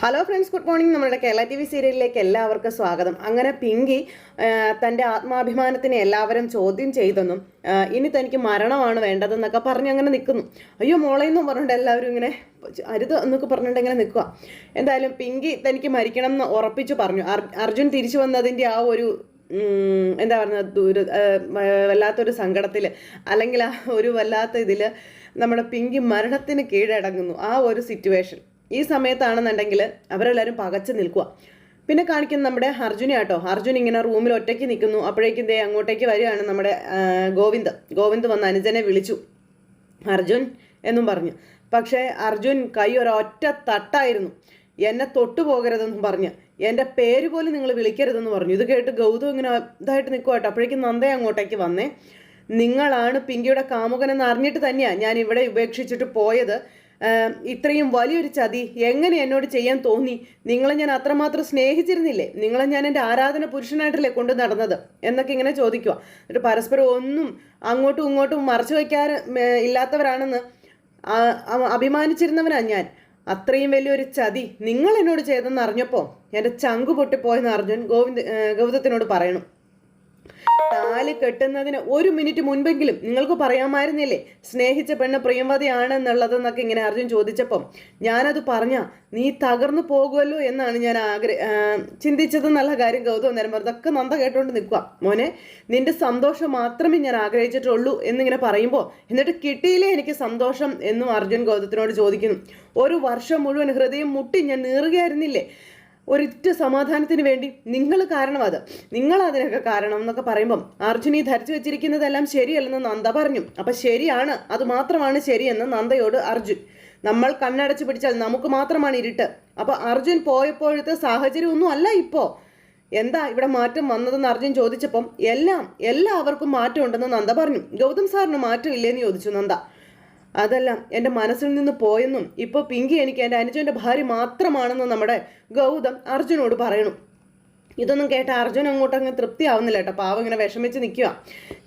Hello friends good morning നമ്മുടെ Kerala T V സീരിയലിലേക്ക് എല്ലാവർക്കും സ്വാഗതം. അങ്ങനെ പിങ്കി തന്റെ ആത്മാഭിമാനത്തിനെ എല്ലാവരും ചോദ്യം ചെയ്തെന്നും ഇനി തനിക്ക് മരണമാണ് വേണ്ടതെന്നൊക്കെ പറഞ്ഞ് അങ്ങനെ നിൽക്കുന്നു. അയ്യോ മോളെ എന്നും പറഞ്ഞിട്ട് എല്ലാവരും ഇങ്ങനെ അരുത് എന്നൊക്കെ പറഞ്ഞിട്ട് ഇങ്ങനെ നിൽക്കുക എന്തായാലും പിങ്കി തനിക്ക് മരിക്കണം എന്ന് ഉറപ്പിച്ച് പറഞ്ഞു. അർജുൻ തിരിച്ചു വന്നതിന്റെ ആ ഒരു എന്താ പറയുന്നത് ദൂര വല്ലാത്തൊരു സങ്കടത്തിൽ അല്ലെങ്കിൽ ആ ഒരു വല്ലാത്ത ഇതിൽ നമ്മുടെ പിങ്കി മരണത്തിന് കീഴടങ്ങുന്നു. ആ ഒരു സിറ്റുവേഷൻ ഈ സമയത്താണെന്നുണ്ടെങ്കിൽ അവരെല്ലാവരും പകച്ചു നിൽക്കുക പിന്നെ കാണിക്കുന്ന നമ്മുടെ അർജുനെ ആട്ടോ. അർജുൻ ഇങ്ങനെ റൂമിൽ ഒറ്റയ്ക്ക് നിൽക്കുന്നു. അപ്പോഴേക്കും ദേ അങ്ങോട്ടേക്ക് വരികയാണ് നമ്മുടെ ഗോവിന്ദ്. ഗോവിന്ദ് വന്ന് അനുജനെ വിളിച്ചു. അർജുൻ എന്നും പറഞ്ഞു. പക്ഷേ അർജുൻ കൈ ഒരൊറ്റ തട്ടായിരുന്നു. എന്നെ തൊട്ടു പോകരുതെന്നും പറഞ്ഞു. എന്റെ പേര് പോലും നിങ്ങൾ വിളിക്കരുതെന്ന് പറഞ്ഞു. ഇത് കേട്ട് ഗൗതം ഇങ്ങനെ ഇതായിട്ട് നിൽക്കുവാട്ടോ അപ്പോഴേക്കും നന്ദേ അങ്ങോട്ടേക്ക് വന്നേ. നിങ്ങളാണ് പിങ്കിയുടെ കാമുകനെന്ന് അറിഞ്ഞിട്ട് തന്നെയാണ് ഞാൻ ഇവിടെ ഉപേക്ഷിച്ചിട്ട് പോയത്. ഇത്രയും വലിയൊരു ചതി എങ്ങനെ എന്നോട് ചെയ്യാൻ തോന്നി? നിങ്ങളെ ഞാൻ അത്രമാത്രം സ്നേഹിച്ചിരുന്നില്ലേ? നിങ്ങളെ ഞാൻ എന്റെ ആരാധന പുരുഷനായിട്ടല്ലേ കൊണ്ടു നടന്നത്? എന്നൊക്കെ ഇങ്ങനെ ചോദിക്കുക എന്നിട്ട് പരസ്പരം ഒന്നും അങ്ങോട്ടും ഇങ്ങോട്ടും മറച്ചു വയ്ക്കാൻ ഇല്ലാത്തവരാണെന്ന് അഭിമാനിച്ചിരുന്നവനാണ് അഭിമാനിച്ചിരുന്നവനാ ഞാൻ. അത്രയും വലിയൊരു ചതി നിങ്ങൾ എന്നോട് ചെയ്തെന്ന് അറിഞ്ഞപ്പോൾ എന്റെ ചങ്കു പൊട്ടിപ്പോയെന്ന് അർജുൻ ഗോവിന്ദ് ഗൗതത്തിനോട് പറയണം. താലി കെട്ടുന്നതിന് ഒരു മിനിറ്റ് മുൻപെങ്കിലും നിങ്ങൾക്ക് പറയാമായിരുന്നില്ലേ? സ്നേഹിച്ച പെണ്ണ് പ്രിയംവതയാണെന്നുള്ളതെന്നൊക്കെ ഇങ്ങനെ അർജുൻ ചോദിച്ചപ്പം ഞാനത് പറഞ്ഞ നീ തകർന്നു പോകുമല്ലോ എന്നാണ് ഞാൻ ആഗ്രഹ ചിന്തിച്ചത് എന്നുള്ള കാര്യം ഗൗതം നേരം പറഞ്ഞു. അതൊക്കെ നന്ദ കേട്ടോണ്ട് നിൽക്കുക മോനെ നിന്റെ സന്തോഷം മാത്രമേ ഞാൻ ആഗ്രഹിച്ചിട്ടുള്ളൂ എന്നിങ്ങനെ പറയുമ്പോൾ എന്നിട്ട് കിട്ടിയില്ലേ എനിക്ക് സന്തോഷം എന്നും അർജുൻ ഗൗതത്തിനോട് ചോദിക്കുന്നു. ഒരു വർഷം മുഴുവൻ ഹൃദയം മുട്ടി ഞാൻ നീറുകയായിരുന്നില്ലേ? ഒരിറ്റ സമാധാനത്തിന് വേണ്ടി നിങ്ങൾ കാരണം അത് നിങ്ങൾ അതിനൊക്കെ കാരണം എന്നൊക്കെ പറയുമ്പം അർജുനി ധരിച്ചു വെച്ചിരിക്കുന്നതെല്ലാം ശരിയല്ലെന്ന് നന്ദ പറഞ്ഞു. അപ്പൊ ശരിയാണ്. അത് മാത്രമാണ് ശരിയെന്ന് നന്ദയോട് അർജുൻ. നമ്മൾ കണ്ണടച്ചു പിടിച്ചാൽ നമുക്ക് മാത്രമാണ് ഇരുട്ട്. അപ്പൊ അർജുൻ പോയപ്പോഴത്തെ സാഹചര്യം ഒന്നും അല്ല ഇപ്പോ. എന്താ ഇവിടെ മാറ്റം വന്നതെന്ന് അർജുൻ ചോദിച്ചപ്പം എല്ലാം എല്ലാവർക്കും മാറ്റം ഉണ്ടെന്ന് നന്ദ പറഞ്ഞു. ഗൗതം സാറിന് മാറ്റം ഇല്ലേന്ന് ചോദിച്ചു നന്ദ. അതെല്ലാം എന്റെ മനസ്സിൽ നിന്ന് പോയെന്നും ഇപ്പോൾ പിങ്കി എനിക്ക് എന്റെ അനുജന്റെ ഭാര്യ മാത്രമാണെന്നും നമ്മുടെ ഗൗതം അർജുനോട് പറയണു. ഇതൊന്നും കേട്ട അർജുൻ അങ്ങോട്ട് അങ്ങ് തൃപ്തിയാവുന്നില്ല കേട്ടോ. പാവം ഇങ്ങനെ വിഷമിച്ച് നിൽക്കുക.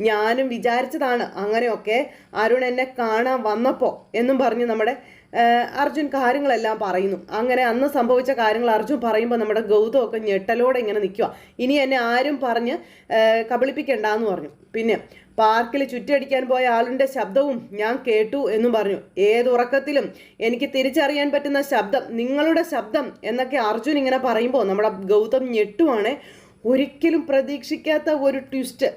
ഞാനും വിചാരിച്ചതാണ് അങ്ങനെയൊക്കെ അരുൺ എന്നെ കാണാൻ വന്നപ്പോൾ എന്നും പറഞ്ഞ് നമ്മുടെ അർജുൻ കാര്യങ്ങളെല്ലാം പറയുന്നു. അങ്ങനെ അന്ന് സംഭവിച്ച കാര്യങ്ങൾ അർജുൻ പറയുമ്പോൾ നമ്മുടെ ഗൗതമൊക്കെ ഞെട്ടലോടെ ഇങ്ങനെ നിൽക്കുക. ഇനി എന്നെ ആരും പറഞ്ഞ് കബളിപ്പിക്കണ്ടെന്ന് പറഞ്ഞു. പിന്നെ പാർക്കിൽ ചുറ്റടിക്കാൻ പോയ ആളിന്റെ ശബ്ദവും ഞാൻ കേട്ടു എന്നും പറഞ്ഞു. ഏതുറക്കത്തിലും എനിക്ക് തിരിച്ചറിയാൻ പറ്റുന്ന ശബ്ദം നിങ്ങളുടെ ശബ്ദം എന്നൊക്കെ അർജുൻ ഇങ്ങനെ പറയുമ്പോൾ നമ്മുടെ ഗൗതം ഞെട്ടുവാണ്. ഒരിക്കലും പ്രതീക്ഷിക്കാത്ത ഒരു ട്വിസ്റ്റ്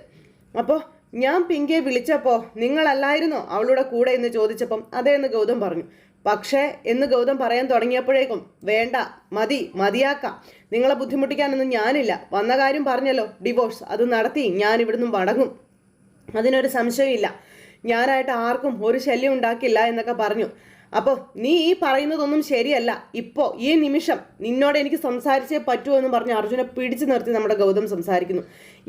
അപ്പോൾ ഞാൻ പിങ്കയെ വിളിച്ചപ്പോൾ നിങ്ങളല്ലായിരുന്നോ അവളുടെ കൂടെ എന്ന് ചോദിച്ചപ്പം അതേ എന്ന് ഗൗതം പറഞ്ഞു. പക്ഷേ എന്ന് ഗൗതം പറയാൻ തുടങ്ങിയപ്പോഴേക്കും വേണ്ട മതി മതിയാക്കാം. നിങ്ങളെ ബുദ്ധിമുട്ടിക്കാനൊന്നും ഞാനില്ല. വന്ന കാര്യം പറഞ്ഞല്ലോ ഡിവോഴ്സ് അത് നടത്തി ഞാൻ ഇവിടുന്ന് മടങ്ങും അതിനൊരു സംശയമില്ല. ഞാനായിട്ട് ആർക്കും ഒരു ശല്യം ഉണ്ടാക്കില്ല എന്നൊക്കെ പറഞ്ഞു. അപ്പോൾ നീ ഈ പറയുന്നതൊന്നും ശരിയല്ല. ഇപ്പോൾ ഈ നിമിഷം നിന്നോട് എനിക്ക് സംസാരിച്ചേ പറ്റൂ എന്ന് പറഞ്ഞ് അർജുനെ പിടിച്ചു നിർത്തി നമ്മുടെ ഗൗതം സംസാരിക്കുന്നു.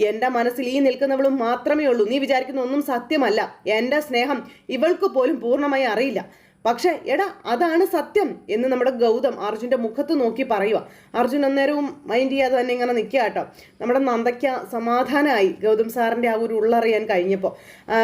എന്റെ മനസ്സിൽ ഈ നിൽക്കുന്നവളും മാത്രമേ ഉള്ളൂ. നീ വിചാരിക്കുന്ന ഒന്നും സത്യമല്ല. എന്റെ സ്നേഹം ഇവൾക്ക് പോലും പൂർണമായി അറിയില്ല. പക്ഷേ എടാ അതാണ് സത്യം എന്ന് നമ്മുടെ ഗൗതം അർജുന്റെ മുഖത്ത് നോക്കി പറയുക അർജുൻ അന്നേരവും മൈൻഡ് ചെയ്യാതെ തന്നെ ഇങ്ങനെ നിൽക്കുക കേട്ടോ. നമ്മുടെ നന്ദയ്ക്ക സമാധാനമായി ഗൗതം സാറിന്റെ ആ ഒരു ഉള്ളറിയാൻ കഴിഞ്ഞപ്പോൾ.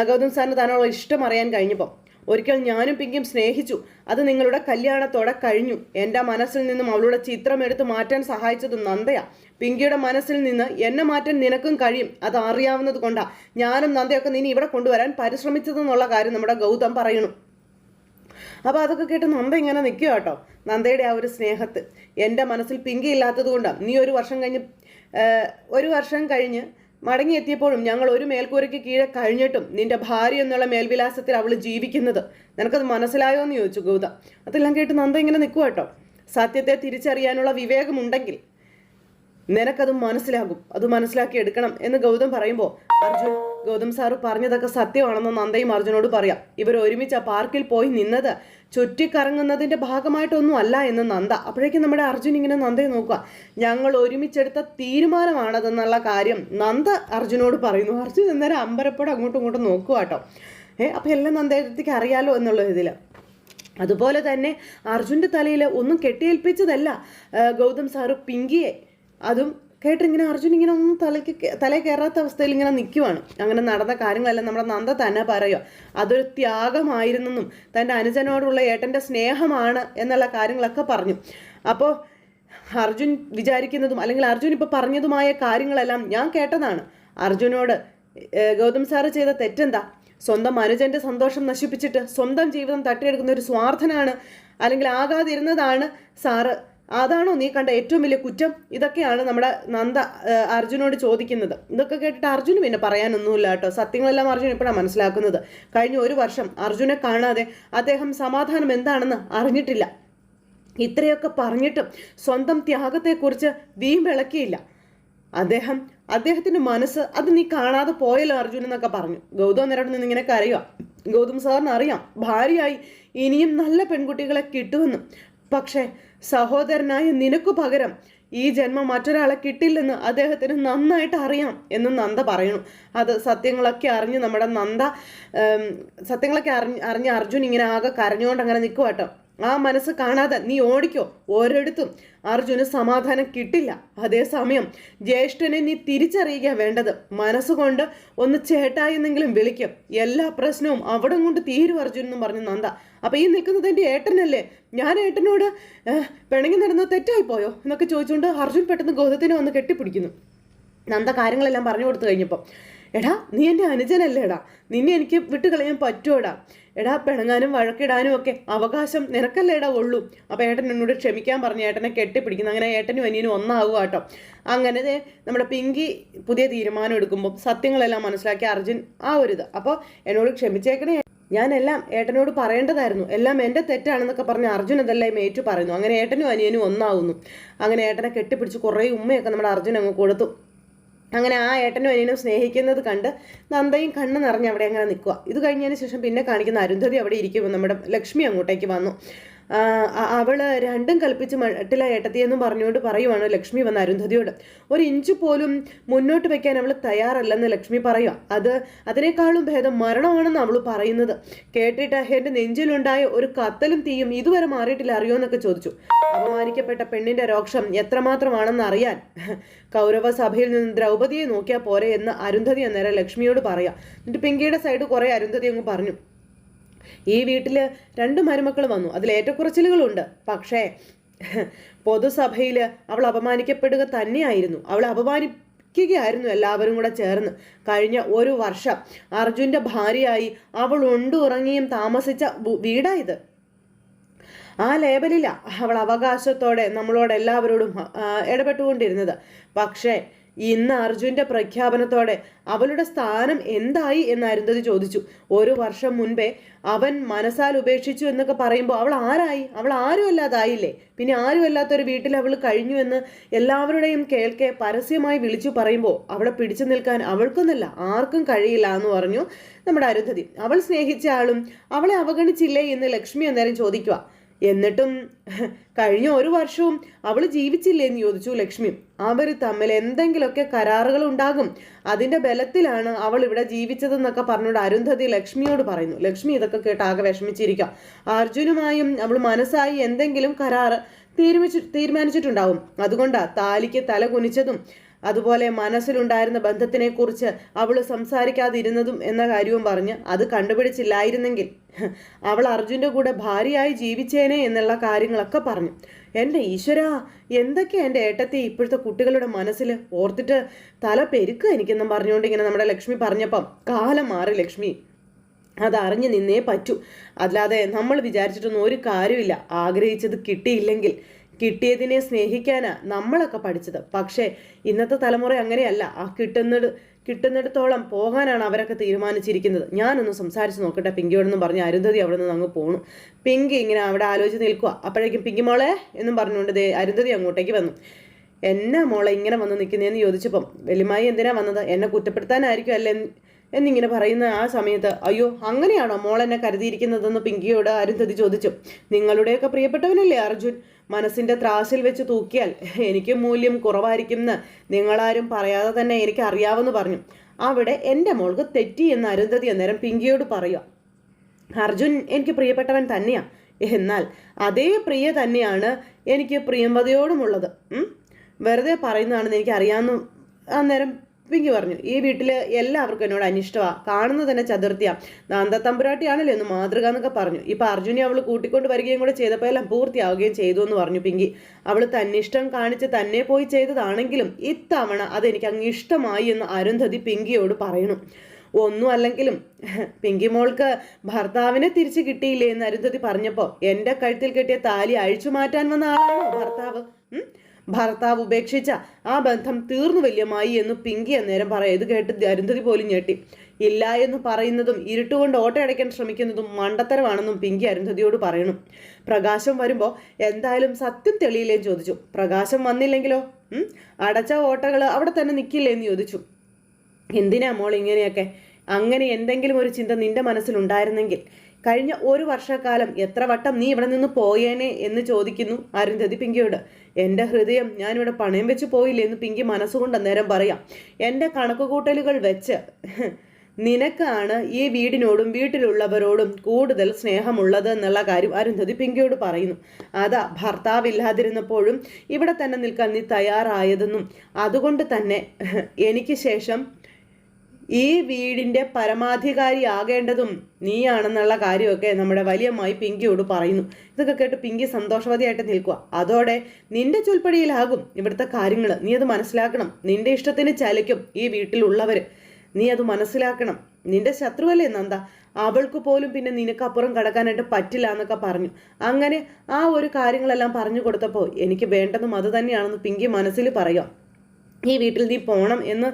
ഗൗതം സാറിന് താനുള്ള ഇഷ്ടം അറിയാൻ കഴിഞ്ഞപ്പോൾ. ഒരിക്കൽ ഞാനും പിങ്കും സ്നേഹിച്ചു. അത് നിങ്ങളുടെ കല്യാണത്തോടെ കഴിഞ്ഞു. എന്റെ മനസ്സിൽ നിന്നും അവളുടെ ചിത്രം എടുത്ത് മാറ്റാൻ സഹായിച്ചത് നന്ദയാ. പിങ്കിയുടെ മനസ്സിൽ നിന്ന് എന്നെ മാറ്റാൻ നിനക്കും കഴിയും. അത് അറിയാവുന്നത് കൊണ്ടാണ് ഞാനും നന്ദയൊക്കെ നിന്നെ ഇവിടെ കൊണ്ടുവരാൻ പരിശ്രമിച്ചതെന്നുള്ള കാര്യം നമ്മുടെ ഗൗതം പറയുന്നു അപ്പോൾ അതൊക്കെ കേട്ട് നന്ദ ഇങ്ങനെ നിൽക്കുക കേട്ടോ. നന്ദയുടെ ആ ഒരു സ്നേഹത്ത്. എന്റെ മനസ്സിൽ പിങ്കി ഇല്ലാത്തത് കൊണ്ടാണ് നീ ഒരു വർഷം കഴിഞ്ഞ് ഒരു വർഷം കഴിഞ്ഞ് മടങ്ങിയെത്തിയപ്പോഴും ഞങ്ങൾ ഒരു മേൽക്കൂരയ്ക്ക് കീഴെ കഴിഞ്ഞിട്ടും നിന്റെ ഭാര്യ എന്നുള്ള മേൽവിലാസത്തിൽ അവൾ ജീവിക്കുന്നത്. നിനക്കത് മനസ്സിലായോ എന്ന് ചോദിച്ചു ഗൗത. അതെല്ലാം കേട്ട് നന്ദ ഇങ്ങനെ നിൽക്കുക കേട്ടോ. സത്യത്തെ തിരിച്ചറിയാനുള്ള വിവേകമുണ്ടെങ്കിൽ നിനക്കത് മനസ്സിലാകും. അത് മനസ്സിലാക്കി എടുക്കണം എന്ന് ഗൗതം പറയുമ്പോൾ അർജുൻ ഗൗതം സാറ് പറഞ്ഞതൊക്കെ സത്യമാണെന്ന് നന്ദയും അർജുനോട് പറയാം. ഇവർ ഒരുമിച്ച് ആ പാർക്കിൽ പോയി നിന്നത് ചുറ്റിക്കറങ്ങുന്നതിന്റെ ഭാഗമായിട്ടൊന്നും അല്ല എന്ന് നന്ദ. അപ്പോഴേക്കും നമ്മുടെ അർജുൻ ഇങ്ങനെ നന്ദയെ നോക്കുക. ഞങ്ങൾ ഒരുമിച്ചെടുത്ത തീരുമാനമാണതെന്നുള്ള കാര്യം നന്ദ അർജുനോട് പറയുന്നു. അർജുൻ അന്നേരം അമ്പരപ്പോടെ അങ്ങോട്ടും ഇങ്ങോട്ടും നോക്കുക കേട്ടോ. ഏ അപ്പം എല്ലാം നന്ദയത്തേക്ക് അറിയാലോ എന്നുള്ള ഇതിൽ അതുപോലെ തന്നെ അർജുന്റെ തലയിൽ ഒന്നും കെട്ടിയേൽപ്പിച്ചതല്ല ഗൗതം സാറ് പിങ്കിയെ അതും കേട്ടിങ്ങനെ അർജുൻ ഇങ്ങനെ ഒന്നും തലയ്ക്ക് തലേ കയറാത്ത അവസ്ഥയിൽ ഇങ്ങനെ നിൽക്കുവാണ് അങ്ങനെ നടന്ന കാര്യങ്ങളെല്ലാം നമ്മുടെ നന്ദ തന്നെ പറയുക അതൊരു ത്യാഗമായിരുന്നെന്നും തന്റെ അനുജനോടുള്ള ഏട്ടന്റെ സ്നേഹമാണ് എന്നുള്ള കാര്യങ്ങളൊക്കെ പറഞ്ഞു. അപ്പോൾ അർജുൻ വിചാരിക്കുന്നതും അല്ലെങ്കിൽ അർജുൻ ഇപ്പോൾ പറഞ്ഞതുമായ കാര്യങ്ങളെല്ലാം ഞാൻ കേട്ടതാണ്. അർജുനോട് ഗൗതം സാറ് ചെയ്ത തെറ്റെന്താ? സ്വന്തം അനുജന്റെ സന്തോഷം നശിപ്പിച്ചിട്ട് സ്വന്തം ജീവിതം തട്ടിയെടുക്കുന്ന ഒരു സ്വാർത്ഥനാണ് അല്ലെങ്കിൽ ആകാതിരുന്നതാണ് സാറ് അതാണോ നീ കണ്ട ഏറ്റവും വലിയ കുറ്റം? ഇതൊക്കെയാണ് നമ്മുടെ നന്ദ അർജുനോട് ചോദിക്കുന്നത്. ഇതൊക്കെ കേട്ടിട്ട് അർജുന് പിന്നെ പറയാനൊന്നുമില്ല കേട്ടോ. സത്യങ്ങളെല്ലാം അർജുൻ ഇപ്പോഴാണ് മനസ്സിലാക്കുന്നത്. കഴിഞ്ഞ ഒരു വർഷം അർജുനെ കാണാതെ അദ്ദേഹം സമാധാനം എന്താണെന്ന് അറിഞ്ഞിട്ടില്ല. ഇത്രയൊക്കെ പറഞ്ഞിട്ടും സ്വന്തം ത്യാഗത്തെക്കുറിച്ച് വീം വിളക്കിയില്ല. അദ്ദേഹം അദ്ദേഹത്തിന്റെ മനസ്സ് അത് നീ കാണാതെ പോയല്ലോ അർജുൻ എന്നൊക്കെ പറഞ്ഞു. ഗൗതം നേരിടുന്ന നിന്ന് ഇങ്ങനെ കരയുക ഗൗതം സാറിന് അറിയാം ഭാര്യയായി ഇനിയും നല്ല പെൺകുട്ടികളെ കിട്ടുമെന്നും. പക്ഷേ സഹോദരനായ നിനക്കു പകരം ഈ ജന്മം മറ്റൊരാളെ കിട്ടില്ലെന്ന് അദ്ദേഹത്തിന് നന്നായിട്ട് അറിയാം എന്ന് നന്ദ പറയുന്നു. അത് സത്യങ്ങളൊക്കെ അറിഞ്ഞ് നമ്മുടെ നന്ദ സത്യങ്ങളൊക്കെ അറിഞ്ഞ് അറിഞ്ഞ് അർജുൻ ഇങ്ങനെ ആകെ കരഞ്ഞുകൊണ്ട് അങ്ങനെ നിൽക്കുക കേട്ടോ. ആ മനസ്സ് കാണാതെ നീ ഓടിക്കോ. ഓരോരുത്തും അർജുന് സമാധാനം കിട്ടില്ല. അതേസമയം ജ്യേഷ്ഠനെ നീ തിരിച്ചറിയുക വേണ്ടത്. മനസ്സുകൊണ്ട് ഒന്ന് ചേട്ടായെന്നെങ്കിലും വിളിക്കും. എല്ലാ പ്രശ്നവും അവിടെ കൊണ്ട് തീരും അർജുൻ എന്നും പറഞ്ഞു നന്ദ. അപ്പൊ ഈ നിൽക്കുന്നത് എന്റെ ഏട്ടനല്ലേ? ഞാൻ ഏട്ടനോട് പിണങ്ങി നടന്നത് തെറ്റായി പോയോ? എന്നൊക്കെ ചോദിച്ചുകൊണ്ട് അർജുൻ പെട്ടെന്ന് ഗൗതത്തിനെ വന്ന് കെട്ടിപ്പിടിക്കുന്നു. നന്ദ കാര്യങ്ങളെല്ലാം പറഞ്ഞു കൊടുത്തു കഴിഞ്ഞപ്പോൾ എടാ നീ എന്റെ അനുജനല്ലേ എടാ നിന്നെ എനിക്ക് വിട്ടുകളയാൻ പറ്റുമോടാ എടാ പിണങ്ങാനും വഴക്കിടാനും ഒക്കെ അവകാശം നിനക്കല്ലേ എടാ ഉള്ളൂ. അപ്പോൾ ഏട്ടൻ എന്നോട് ക്ഷമിക്കാൻ പറഞ്ഞു ഏട്ടനെ കെട്ടിപ്പിടിക്കുന്നു. അങ്ങനെ ഏട്ടനും അനിയനും ഒന്നാവുക കേട്ടോ. അങ്ങനെ നമ്മുടെ പിങ്കി പുതിയ തീരുമാനം എടുക്കുമ്പോൾ സത്യങ്ങളെല്ലാം മനസ്സിലാക്കി അർജുൻ ആ ഒരു ഇത്. അപ്പോൾ എന്നോട് ക്ഷമിച്ചേക്കണേ. ഞാനെല്ലാം ഏട്ടനോട് പറയേണ്ടതായിരുന്നു. എല്ലാം എന്റെ തെറ്റാണെന്നൊക്കെ പറഞ്ഞ് അർജുൻ അതെല്ലാം ഏറ്റു പറയുന്നു. അങ്ങനെ ഏട്ടനും അനിയനും ഒന്നാവുന്നു. അങ്ങനെ ഏട്ടനെ കെട്ടിപ്പിടിച്ച് കുറേ ഉമ്മയൊക്കെ നമ്മുടെ അർജുൻ അങ്ങ് കൊടുത്തു. അങ്ങനെ ആ ഏട്ടനും അനിയനും സ്നേഹിക്കുന്നത് കണ്ട് നന്ദയും കണ്ണ് നിറഞ്ഞ് അവിടെ അങ്ങനെ നിൽക്കുക. ഇത് കഴിഞ്ഞതിന് ശേഷം പിന്നെ കാണിക്കുന്ന അരുന്ധതി അവിടെ ഇരിക്കുമ്പോൾ നമ്മുടെ ലക്ഷ്മി അങ്ങോട്ടേക്ക് വന്നു. ആ, അ- അവൾ രണ്ടും കൽപ്പിച്ച് മട്ടില ഏട്ടത്തിയെന്നും പറഞ്ഞുകൊണ്ട് പറയുവാണ് ലക്ഷ്മി വന്ന അരുന്ധതിയോട്. ഒരു ഇഞ്ച് പോലും മുന്നോട്ട് വെക്കാൻ അവൾ തയ്യാറല്ലെന്ന് ലക്ഷ്മി പറയുക അത് അതിനേക്കാളും ഭേദം മരണമാണെന്ന് അവൾ പറയുന്നത്. കേട്ടിട്ട് എന്റെ നെഞ്ചിലുണ്ടായ ഒരു കത്തലും തീയും ഇതുവരെ മാറിയിട്ടില്ല അറിയോ എന്നൊക്കെ ചോദിച്ചു. അപമാനിക്കപ്പെട്ട പെണ്ണിന്റെ രോക്ഷം എത്രമാത്രമാണെന്ന് അറിയാൻ കൗരവ സഭയിൽ നിന്ന് ദ്രൗപതിയെ നോക്കിയാൽ പോരെ എന്ന് അരുന്ധതി അന്നേരം ലക്ഷ്മിയോട് പറയാം. എന്നിട്ട് പിങ്കിയുടെ സൈഡ് കുറെ അരുന്ധതി അങ്ങ് പറഞ്ഞു. ഈ വീട്ടിൽ രണ്ട് മരുമക്കൾ വന്നു. അതിൽ ഏറ്റക്കുറച്ചിലുകളുണ്ട്. പക്ഷേ പൊതുസഭയിൽ അവൾ അപമാനിക്കപ്പെടുക തന്നെയായിരുന്നു. അവൾ അപമാനി ായിരുന്നു എല്ലാവരും കൂടെ ചേർന്ന്. കഴിഞ്ഞ ഒരു വർഷം അർജുന്റെ ഭാര്യയായി അവൾ ഉണ്ടുറങ്ങിയും താമസിച്ച വീടായത്. ആ ലേബലില്ല അവൾ അവകാശത്തോടെ നമ്മളോട് എല്ലാവരോടും ഇടപെട്ടുകൊണ്ടിരുന്നത്. പക്ഷേ ഇന്ന് അർജുന്റെ പ്രഖ്യാപനത്തോടെ അവളുടെ സ്ഥാനം എന്തായി എന്ന് അരുന്ധതി ചോദിച്ചു. ഒരു വർഷം മുൻപേ അവൻ മനസ്സാൽ ഉപേക്ഷിച്ചു എന്നൊക്കെ പറയുമ്പോൾ അവൾ ആരായി? അവൾ ആരും അല്ലാതായില്ലേ പിന്നെ ആരും അല്ലാത്തൊരു വീട്ടിൽ അവൾ കഴിഞ്ഞു എന്ന് എല്ലാവരുടെയും കേൾക്കെ പരസ്യമായി വിളിച്ചു പറയുമ്പോൾ അവളെ പിടിച്ചു നിൽക്കാൻ അവൾക്കൊന്നല്ല ആർക്കും കഴിയില്ല എന്ന് പറഞ്ഞു നമ്മുടെ അരുന്ധതി. അവൾ സ്നേഹിച്ച ആളും അവളെ അവഗണിച്ചില്ലേ? എന്ന് ലക്ഷ്മി അന്നേരം ചോദിക്കുക എന്നിട്ടും കഴിഞ്ഞ ഒരു വർഷവും അവൾ ജീവിച്ചില്ലേ എന്ന് ചോദിച്ചു ലക്ഷ്മി. അവർ തമ്മിൽ എന്തെങ്കിലുമൊക്കെ കരാറുകൾ ഉണ്ടാകും. അതിന്റെ ബലത്തിലാണ് അവൾ ഇവിടെ ജീവിച്ചതെന്നൊക്കെ പറഞ്ഞുകൊണ്ട് അരുന്ധതി ലക്ഷ്മിയോട് പറയുന്നു. ലക്ഷ്മി ഇതൊക്കെ കേട്ട് ആകെ വിഷമിച്ചിരിക്കാം അർജുനുമായും അവൾ മനസ്സായി എന്തെങ്കിലും തീരുമാനിച്ചു തീരുമാനിച്ചിട്ടുണ്ടാവും. അതുകൊണ്ടാ താലിക്ക് തല കുനിച്ചതും അതുപോലെ മനസ്സിലുണ്ടായിരുന്ന ബന്ധത്തിനെ കുറിച്ച് അവൾ സംസാരിക്കാതിരുന്നതും എന്ന കാര്യവും പറഞ്ഞ് അത് കണ്ടുപിടിച്ചില്ലായിരുന്നെങ്കിൽ അവൾ അർജുന്റെ കൂടെ ഭാര്യയായി ജീവിച്ചേനെ എന്നുള്ള കാര്യങ്ങളൊക്കെ പറഞ്ഞു. എന്റെ ഈശ്വര എന്തൊക്കെ എന്റെ ഏട്ടത്തെ ഇപ്പോഴത്തെ കുട്ടികളുടെ മനസ്സിൽ ഓർത്തിട്ട് തല പെരുക്കുക എനിക്കെന്നും പറഞ്ഞുകൊണ്ട് ഇങ്ങനെ നമ്മുടെ ലക്ഷ്മി പറഞ്ഞപ്പം കാലം മാറി ലക്ഷ്മി. അറിഞ്ഞു നിന്നേ പറ്റൂ. അല്ലാതെ നമ്മൾ വിചാരിച്ചിട്ടൊന്നും ഒരു കാര്യമില്ല ആഗ്രഹിച്ചത് കിട്ടിയില്ലെങ്കിൽ കിട്ടിയതിനെ സ്നേഹിക്കാനാ നമ്മളൊക്കെ പഠിച്ചത്. പക്ഷേ ഇന്നത്തെ തലമുറ അങ്ങനെയല്ല. ആ കിട്ടുന്നത് കിട്ടുന്നിടത്തോളം പോകാനാണ് അവരൊക്കെ തീരുമാനിച്ചിരിക്കുന്നത്. ഞാനൊന്ന് സംസാരിച്ച് നോക്കട്ടെ പിങ്കി ഇവിടെ നിന്ന് പറഞ്ഞ് അരുന്ധതി അവിടെ നിന്ന് അങ്ങ് പോണു. പിങ്കി ഇങ്ങനെ അവിടെ ആലോചിച്ച് നിൽക്കുക അപ്പോഴേക്കും പിങ്കി മോളെ എന്നും പറഞ്ഞുകൊണ്ട് ദേ അരുന്ധതി അങ്ങോട്ടേക്ക് വന്നു. എന്നാ മോളെ ഇങ്ങനെ വന്ന് നിൽക്കുന്നതെന്ന് ചോദിച്ചപ്പം വലിയമായി എന്തിനാ വന്നത്? എന്നെ കുറ്റപ്പെടുത്താനായിരിക്കും അല്ലേ? എന്ന് എന്നിങ്ങനെ പറയുന്ന ആ സമയത്ത് അയ്യോ അങ്ങനെയാണോ മോൾ എന്നെ കരുതിയിരിക്കുന്നതെന്ന് പിങ്കിയോട് അരുന്ധതി ചോദിച്ചു. നിങ്ങളുടെയൊക്കെ പ്രിയപ്പെട്ടവനല്ലേ അർജുൻ? മനസ്സിന്റെ ത്രാസിൽ വെച്ച് തൂക്കിയാൽ എനിക്ക് മൂല്യം കുറവായിരിക്കും എന്ന് നിങ്ങളാരും പറയാതെ തന്നെ എനിക്ക് അറിയാമെന്ന് പറഞ്ഞു. അവിടെ എന്റെ മോൾക്ക് തെറ്റി എന്ന് അരുന്ധതി അന്നേരം പിങ്കിയോട് പറയുക. അർജുൻ എനിക്ക് പ്രിയപ്പെട്ടവൻ തന്നെയാ. എന്നാൽ അതേ പ്രിയ തന്നെയാണ് എനിക്ക് പ്രിയമ്പതയോടുമുള്ളത്. വെറുതെ പറയുന്നതാണെന്ന് എനിക്ക് അറിയാമെന്ന് അന്നേരം പിങ്കി പറഞ്ഞു ഈ വീട്ടിൽ എല്ലാവർക്കും എന്നോട് അനിഷ്ടമാണ് കാണുന്നത് തന്നെ ചതുർത്ഥിയാണ് നാന്ത തമ്പുരാട്ടിയാണല്ലോ ഒന്ന് മാതൃക എന്നൊക്കെ പറഞ്ഞു. ഇപ്പൊ അർജുനെ അവൾ കൂട്ടിക്കൊണ്ട് വരികയും കൂടെ ചെയ്തപ്പോൾ എല്ലാം പൂർത്തിയാവുകയും ചെയ്തു എന്ന് പറഞ്ഞു പിങ്കി. അവൾ തന്നിഷ്ടം കാണിച്ച് തന്നെ പോയി ചെയ്തതാണെങ്കിലും ഇത്തവണ അതെനിക്ക് അങ്ങ് ഇഷ്ടമായി എന്ന് അരുന്ധതി പിങ്കിയോട് പറയണം. ഒന്നും അല്ലെങ്കിലും പിങ്കി മോൾക്ക് ഭർത്താവിനെ തിരിച്ചു കിട്ടിയില്ലേ എന്ന് അരുന്ധതി പറഞ്ഞപ്പോൾ എന്റെ കഴുത്തിൽ കെട്ടിയ താലി അഴിച്ചു മാറ്റാൻ വന്ന ആളാണോ ഭർത്താവ്? ഭർത്താവ് ഉപേക്ഷിച്ച ആ ബന്ധം തീർന്നു വല്യമായി എന്ന് പിങ്കി അന്നേരം പറയാം. ഇത് കേട്ട് അരുന്ധതി പോലും ഞെട്ടി. ഇല്ല എന്ന് പറയുന്നതും ഇരുട്ടുകൊണ്ട് ഓട്ടയടയ്ക്കാൻ ശ്രമിക്കുന്നതും മണ്ടത്തരമാണെന്നും പിങ്കി അരുന്ധതിയോട് പറയണം. പ്രകാശം വരുമ്പോൾ എന്തായാലും സത്യം തെളിയില്ലേന്ന് ചോദിച്ചു. പ്രകാശം വന്നില്ലെങ്കിലോ? അടച്ച ഓട്ടകൾ അവിടെ തന്നെ നിൽക്കില്ലേ എന്ന് ചോദിച്ചു. എന്തിനാ മോൾ ഇങ്ങനെയൊക്കെ? അങ്ങനെ എന്തെങ്കിലും ഒരു ചിന്ത നിന്റെ മനസ്സിലുണ്ടായിരുന്നെങ്കിൽ കഴിഞ്ഞ ഒരു വർഷക്കാലം എത്ര വട്ടം നീ ഇവിടെ നിന്ന് പോയേനെ എന്ന് ചോദിക്കുന്നു അരുന്ധതി പിങ്കിയോട്. എന്റെ ഹൃദയം ഞാനിവിടെ പണയം വെച്ച് പോയില്ലേ എന്ന് പിങ്കി മനസ്സുകൊണ്ട് അന്നേരം പറയാം. എന്റെ കണക്കുകൂട്ടലുകൾ വെച്ച് നിനക്കാണ് ഈ വീടിനോടും വീട്ടിലുള്ളവരോടും കൂടുതൽ സ്നേഹമുള്ളത് എന്നുള്ള കാര്യം അരുന്ധതി പിങ്കിയോട് പറയുന്നു. അതാ ഭർത്താവില്ലാതിരുന്നപ്പോഴും ഇവിടെ തന്നെ നിൽക്കാൻ നീ തയ്യാറായതെന്നും അതുകൊണ്ട് തന്നെ എനിക്ക് ശേഷം ഈ വീടിന്റെ പരമാധികാരി ആകേണ്ടതും നീയാണെന്നുള്ള കാര്യമൊക്കെ നമ്മുടെ വലിയമ്മായി പിങ്കിയോട് പറയുന്നു. ഇതൊക്കെ കേട്ട് പിങ്കി സന്തോഷവതിയായിട്ട് നിൽക്കുക അതോടെ നിന്റെ ചുൽപ്പടിയിലാകും ഇവിടുത്തെ കാര്യങ്ങൾ നീ അത് മനസ്സിലാക്കണം. നിന്റെ ഇഷ്ടത്തിന് ചലിക്കും ഈ വീട്ടിലുള്ളവർ നീ അത് മനസ്സിലാക്കണം. നിന്റെ ശത്രുവല്ലേ നന്ദ? അവൾക്ക് പോലും പിന്നെ നിനക്കപ്പുറം കടക്കാനായിട്ട് പറ്റില്ല എന്നൊക്കെ പറഞ്ഞു. അങ്ങനെ ആ ഒരു കാര്യങ്ങളെല്ലാം പറഞ്ഞു കൊടുത്തപ്പോൾ എനിക്ക് വേണ്ടതും അത് തന്നെയാണെന്ന് പിങ്കി മനസ്സിൽ പറയാം ഈ വീട്ടിൽ നീ പോണം എന്ന്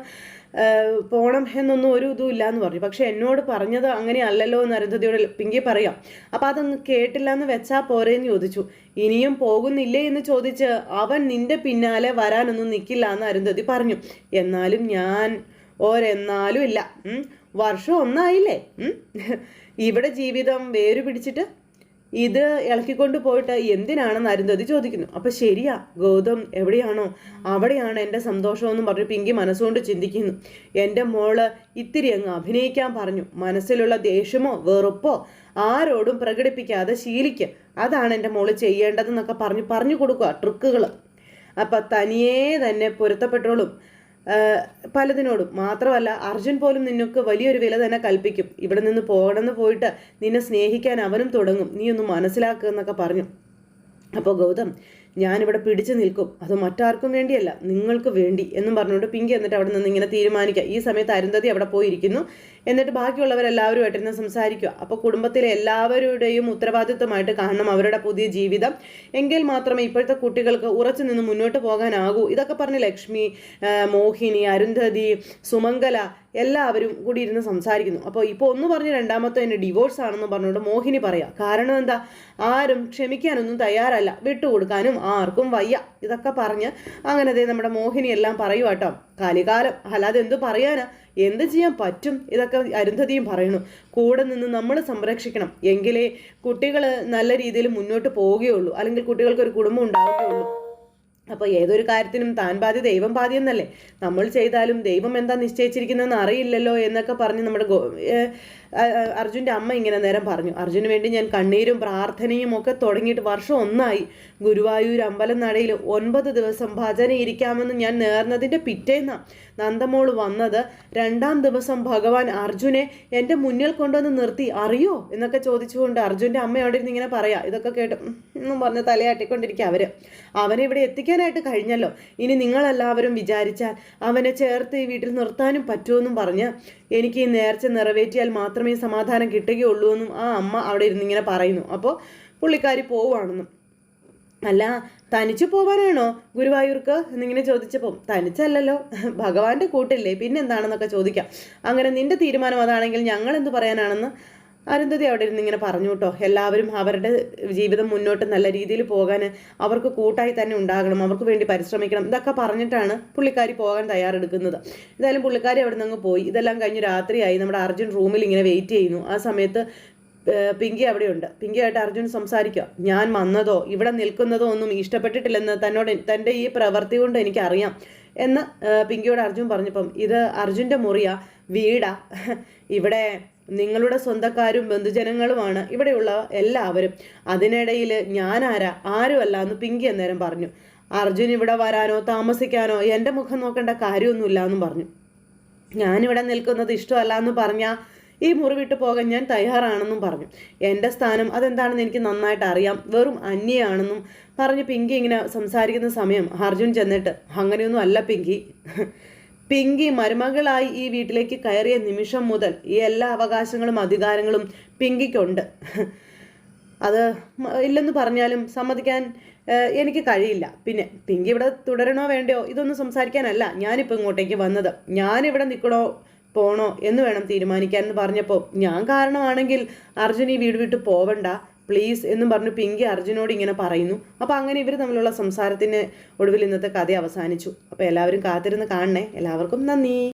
പോണം എന്നൊന്നും ഒരു ഇതും ഇല്ല എന്ന് പറഞ്ഞു. പക്ഷെ എന്നോട് പറഞ്ഞത് അങ്ങനെയല്ലല്ലോ എന്ന് അരുന്ധതിയോട് പിങ്കി പറയാം. അപ്പം അതൊന്ന് കേട്ടില്ല എന്ന് വെച്ചാൽ പോരേന്ന് ചോദിച്ചു. ഇനിയും പോകുന്നില്ലേ എന്ന് ചോദിച്ച് അവൻ നിന്റെ പിന്നാലെ വരാനൊന്നും നിൽക്കില്ല എന്ന് അരുന്ധതി പറഞ്ഞു. എന്നാലും ഞാൻ ഓരെന്നാലും ഇല്ല. വർഷം ഒന്നായില്ലേ? ഇവിടെ ജീവിതം വേരു പിടിച്ചിട്ട് ഇത് ഇളക്കിക്കൊണ്ട് പോയിട്ട് എന്തിനാണെന്ന് അരുന്ധതി ചോദിക്കുന്നു. അപ്പൊ ശരിയാ ഗൗതം എവിടെയാണോ? അവിടെയാണ് എന്റെ സന്തോഷമെന്നും പറഞ്ഞു പിങ്കി മനസ്സുകൊണ്ട് ചിന്തിക്കുന്നു. എന്റെ മോൾ ഇത്തിരി അങ്ങ് അഭിനയിക്കാൻ പറഞ്ഞു. മനസ്സിലുള്ള ദേഷ്യമോ വെറുപ്പോ ആരോടും പ്രകടിപ്പിക്കാതെ ശീലിക്കുക അതാണ് എന്റെ മോൾ ചെയ്യേണ്ടതെന്നൊക്കെ പറഞ്ഞു പറഞ്ഞു കൊടുക്കുക ട്രിക്കുകൾ അപ്പം തനിയേ തന്നെ പൊരുത്തപ്പെട്ടോളും. പലതിനോടും. മാത്രമല്ല അർജുൻ പോലും നിനക്ക് വലിയൊരു വില തന്നെ കൽപ്പിക്കും. ഇവിടെ നിന്ന് പോകണമെന്ന് പോയിട്ട് നിന്നെ സ്നേഹിക്കാൻ അവനും തുടങ്ങും. നീ ഒന്ന് മനസ്സിലാക്കുക എന്നൊക്കെ പറഞ്ഞു. അപ്പോൾ ഗൗതം ഞാനിവിടെ പിടിച്ചു നിൽക്കും. അത് മറ്റാർക്കും വേണ്ടിയല്ല നിങ്ങൾക്ക് വേണ്ടി എന്നും പറഞ്ഞുകൊണ്ട് പിങ്കി എന്നിട്ട് അവിടെ നിന്ന് ഇങ്ങനെ തീരുമാനിക്കുക. ഈ സമയത്ത് അരുന്ധതി അവിടെ പോയിരിക്കുന്നു. എന്നിട്ട് ബാക്കിയുള്ളവരെല്ലാവരുമായിട്ട് ഇരുന്ന് സംസാരിക്കുക. അപ്പോൾ കുടുംബത്തിലെ എല്ലാവരുടെയും ഉത്തരവാദിത്വമായിട്ട് കാണണം അവരുടെ പുതിയ ജീവിതം. എങ്കിൽ മാത്രമേ ഇപ്പോഴത്തെ കുട്ടികൾക്ക് ഉറച്ചു നിന്ന് മുന്നോട്ട് പോകാനാകൂ. ഇതൊക്കെ പറഞ്ഞ് ലക്ഷ്മി മോഹിനി അരുന്ധതി സുമംഗല എല്ലാവരും കൂടി ഇരുന്ന് സംസാരിക്കുന്നു. അപ്പോൾ ഇപ്പോൾ ഒന്ന് പറഞ്ഞ് രണ്ടാമത്തെ എന്റെ ഡിവോഴ്സ് ആണെന്ന് പറഞ്ഞുകൊണ്ട് മോഹിനി പറയാം കാരണം എന്താ? ആരും ക്ഷമിക്കാനൊന്നും തയ്യാറല്ല. വിട്ടുകൊടുക്കാനും ആർക്കും വയ്യ. ഇതൊക്കെ പറഞ്ഞ് അങ്ങനെ നമ്മുടെ മോഹിനി എല്ലാം പറയുവാട്ടോ കലികാലം. അല്ലാതെ എന്ത് പറയാനാ? എന്ത് ചെയ്യാൻ പറ്റും? ഇതൊക്കെ അരുന്ധതിയും പറയുന്നു കൂടെ നിന്ന് നമ്മൾ സംരക്ഷിക്കണം. എങ്കിലേ കുട്ടികൾ നല്ല രീതിയിൽ മുന്നോട്ട് പോവുകയുള്ളൂ. അല്ലെങ്കിൽ കുട്ടികൾക്ക് ഒരു കുടുംബം ഉണ്ടാവുകയുള്ളൂ. അപ്പോൾ ഏതൊരു കാര്യത്തിനും താൻ ബാധ്യ ദൈവം ബാധ്യം എന്നല്ലേ നമ്മൾ ചെയ്താലും ദൈവം എന്താ നിശ്ചയിച്ചിരിക്കുന്നതെന്ന് അറിയില്ലല്ലോ എന്നൊക്കെ പറഞ്ഞ് നമ്മുടെ അർജുന്റെ അമ്മ ഇങ്ങനെ നേരം പറഞ്ഞു. അർജുന് വേണ്ടി ഞാൻ കണ്ണീരും പ്രാർത്ഥനയും ഒക്കെ തുടങ്ങിയിട്ട് വർഷം ഒന്നായി. ഗുരുവായൂർ അമ്പലം നടയിൽ ഒൻപത് ദിവസം ഭജന ഇരിക്കാമെന്ന് ഞാൻ നേർന്നതിന്റെ പിറ്റേന്ന നന്ദമോൾ വന്നത്. രണ്ടാം ദിവസം ഭഗവാൻ അർജുനെ എന്റെ മുന്നിൽ കൊണ്ടുവന്ന് നിർത്തി. അറിയോ? എന്നൊക്കെ ചോദിച്ചുകൊണ്ട് അർജുന്റെ അവിടെ ഇരുന്ന് ഇങ്ങനെ പറയാം. ഇതൊക്കെ കേട്ട് എന്നും പറഞ്ഞ് തലയാട്ടിക്കൊണ്ടിരിക്കുക അവർ അവനെ ഇവിടെ എത്തിക്കാനായിട്ട് കഴിഞ്ഞല്ലോ. ഇനി നിങ്ങളെല്ലാവരും വിചാരിച്ചാൽ അവനെ ചേർത്ത് ഈ വീട്ടിൽ നിർത്താനും പറ്റുമെന്നും പറഞ്ഞ് എനിക്ക് ഈ നേർച്ച നിറവേറ്റിയാൽ മാത്രമേ സമാധാനം കിട്ടുകയുള്ളൂ എന്നും ആ അമ്മ അവിടെ ഇരുന്നിങ്ങനെ പറയുന്നു. അപ്പോൾ പുള്ളിക്കാരി പോവുകയാണെന്നും. അല്ല തനിച്ചു പോവാനാണോ ഗുരുവായൂർക്ക് എന്നിങ്ങനെ ചോദിച്ചപ്പോൾ തനിച്ചല്ലല്ലോ ഭഗവാന്റെ കൂട്ടില്ലേ പിന്നെന്താണെന്നൊക്കെ ചോദിക്കാം. അങ്ങനെ നിന്റെ തീരുമാനം അതാണെങ്കിൽ ഞങ്ങൾ എന്ത് പറയാനാണെന്ന് അരുന്ധതി അവിടെ ഇരുന്ന് ഇങ്ങനെ പറഞ്ഞു കേട്ടോ എല്ലാവരും അവരുടെ ജീവിതം മുന്നോട്ട് നല്ല രീതിയിൽ പോകാൻ അവർക്ക് കൂട്ടായി തന്നെ ഉണ്ടാകണം അവർക്ക് വേണ്ടി പരിശ്രമിക്കണം ഇതൊക്കെ പറഞ്ഞിട്ടാണ് പുള്ളിക്കാരി പോകാൻ തയ്യാറെടുക്കുന്നത്. എന്തായാലും പുള്ളിക്കാരി അവിടെ നിന്ന് പോയി. ഇതെല്ലാം കഴിഞ്ഞ് രാത്രിയായി. നമ്മുടെ അർജുൻ റൂമിൽ ഇങ്ങനെ വെയിറ്റ് ചെയ്യുന്നു. ആ സമയത്ത് പിങ്കി അവിടെയുണ്ട്. പിങ്കിയായിട്ട് അർജുൻ സംസാരിക്കുക. ഞാൻ വന്നതോ ഇവിടെ നിൽക്കുന്നതോ ഒന്നും ഇഷ്ടപ്പെട്ടിട്ടില്ലെന്ന് തന്നോട് തന്റെ ഈ പ്രവൃത്തി കൊണ്ട് എനിക്കറിയാം. എന്ന് പിങ്കിയോട് അർജുൻ പറഞ്ഞപ്പം ഇത് അർജുന്റെ മുറിയാ വീടാ. ഇവിടെ നിങ്ങളുടെ സ്വന്തക്കാരും ബന്ധുജനങ്ങളുമാണ് ഇവിടെയുള്ള എല്ലാവരും. അതിനിടയിൽ ഞാനാരാ ആരുമല്ല എന്ന് പിങ്കി അന്നേരം പറഞ്ഞു. അർജുൻ ഇവിടെ വരാനോ താമസിക്കാനോ എന്റെ മുഖം നോക്കേണ്ട കാര്യമൊന്നുമില്ല എന്നും പറഞ്ഞു. ഞാനിവിടെ നിൽക്കുന്നത് ഇഷ്ടമല്ല എന്ന് പറഞ്ഞാൽ ഈ മുറിവിട്ട് പോകാൻ ഞാൻ തയ്യാറാണെന്നും പറഞ്ഞു. എന്റെ സ്ഥാനം അതെന്താണെന്ന് എനിക്ക് നന്നായിട്ട് അറിയാം. വെറും അന്യയാണെന്നും പറഞ്ഞ് പിങ്കി ഇങ്ങനെ സംസാരിക്കുന്ന സമയം അർജുൻ ചെന്നിട്ട് അങ്ങനെയൊന്നും അല്ല പിങ്കി. പിങ്കി മരുമകളായി ഈ വീട്ടിലേക്ക് കയറിയ നിമിഷം മുതൽ ഈ എല്ലാ അവകാശങ്ങളും അധികാരങ്ങളും പിങ്കിക്കുണ്ട്. അത് ഇല്ലെന്ന് പറഞ്ഞാലും സമ്മതിക്കാൻ എനിക്ക് കഴിയില്ല. പിന്നെ പിങ്കി ഇവിടെ തുടരണോ വേണ്ടയോ? ഇതൊന്നും സംസാരിക്കാനല്ല. ഞാനിപ്പോൾ ഇങ്ങോട്ടേക്ക് വന്നത്. ഞാനിവിടെ നിൽക്കണോ പോണോ എന്ന് വേണം തീരുമാനിക്കാൻ എന്ന് പറഞ്ഞപ്പോൾ ഞാൻ കാരണമാണെങ്കിൽ അർജുൻ ഈ വീട് വിട്ട് പോവണ്ട പ്ലീസ് എന്നും പറഞ്ഞു പിങ്കി അർജുനോട് ഇങ്ങനെ പറയുന്നു. അപ്പോൾ അങ്ങനെ ഇവർ തമ്മിലുള്ള സംസാരത്തിന് ഒടുവിൽ ഇന്നത്തെ കഥ അവസാനിച്ചു. അപ്പോൾ എല്ലാവരും കാത്തിരുന്ന് കാണണേ. എല്ലാവർക്കും നന്ദി.